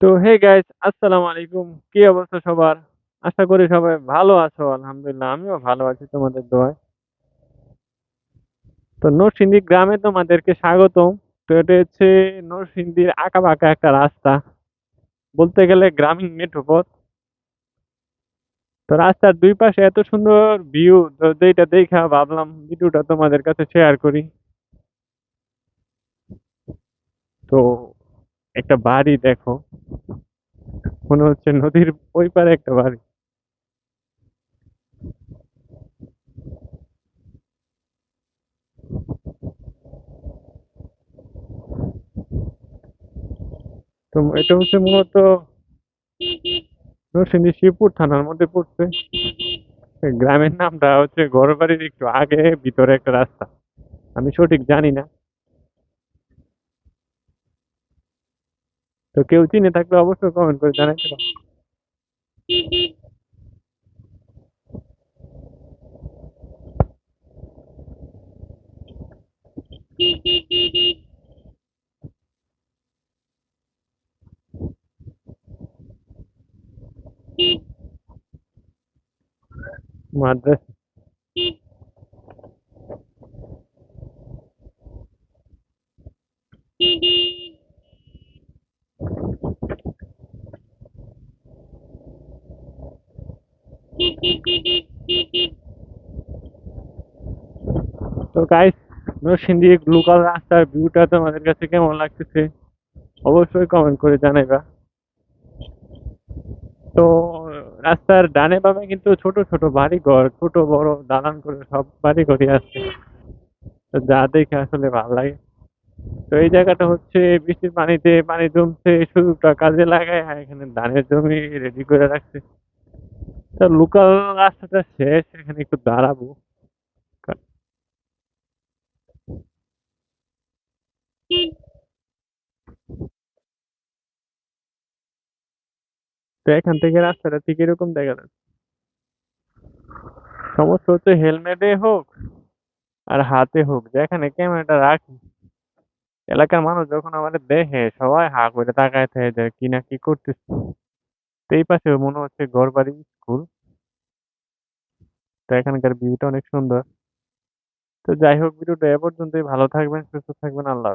তো hey guys আসসালামু আলাইকুম। কি অবস্থা সবার? আশা করি সবাই ভালো আছো, আলহামদুলিল্লাহ, আমিও ভালো আছি তোমাদের দোয়ায়। তো নরসিংদী গ্রামে তোমাদেরকে স্বাগতম। তো এটা হচ্ছে নরসিংদীর আঁকা বাঁকা একটা রাস্তা। বলতে গেলে গ্রামীণ মেঠো পথ তো রাস্তার দুই পাশে এত সুন্দর ভিউ তো যেটা দেখা ভাবলাম ভিডিওটা তোমাদের কাছে শেয়ার করি। তো একটা বাড়ি দেখো। মনে হচ্ছে নদীর ওই পারে একটা বাড়ি। তো এটা হচ্ছে মূলত নরসিংদী শিবপুর থানার মধ্যে পড়ছে। গ্রামের নামটা হচ্ছে ঘরবাড়ির একটু আগে ভিতরে একটা রাস্তা। আমি সঠিক জানি না। তো কেউ চিনে থাকলে অবশ্যই কমেন্ট করে জানাইতে পারো মাদ্রাসা তো গাইস নরসিংদী লোকাল রাস্তার ভিউটা তোমাদের কাছে কেমন লাগতেছে? অবশ্যই কমেন্ট করে জানাইবা। তো, রাস্তার ডানে বামে কিন্তু ছোট ছোট বাড়ি ঘর ছোট বড় দালান করে সব বাড়ি ঘরই আছে। তো যা দেখে আসলে ভালো লাগে। তো এই জায়গাটা হচ্ছে বৃষ্টির পানিতে পানি জমছে সুযোগটা কাজে লাগায় এখানে ধানের জমি রেডি করে রাখছে। তো লোকাল রাস্তাটা শেষ, এখানে একটু দাঁড়াবো। তো এখান থেকে রাস্তাটা ঠিক এরকম দেখা যাচ্ছে। সমস্যা হচ্ছে হেলমেটে হোক আর হাতে হোক, যেখানে ক্যামেরাটা রাখি। এলাকার মানুষ যখন আমাদের দেখে, সবাই হা করে তাকায় থাকে যে কি না কি করতেছে। এই পাশে মনে হচ্ছে ঘর বাড়ি স্কুল তো এখানকার ভিউটা অনেক সুন্দর। তো যাই হোক, ভিডিওটা এ পর্যন্তই। ভালো থাকবেন, সুস্থ থাকবেন। আল্লাহ।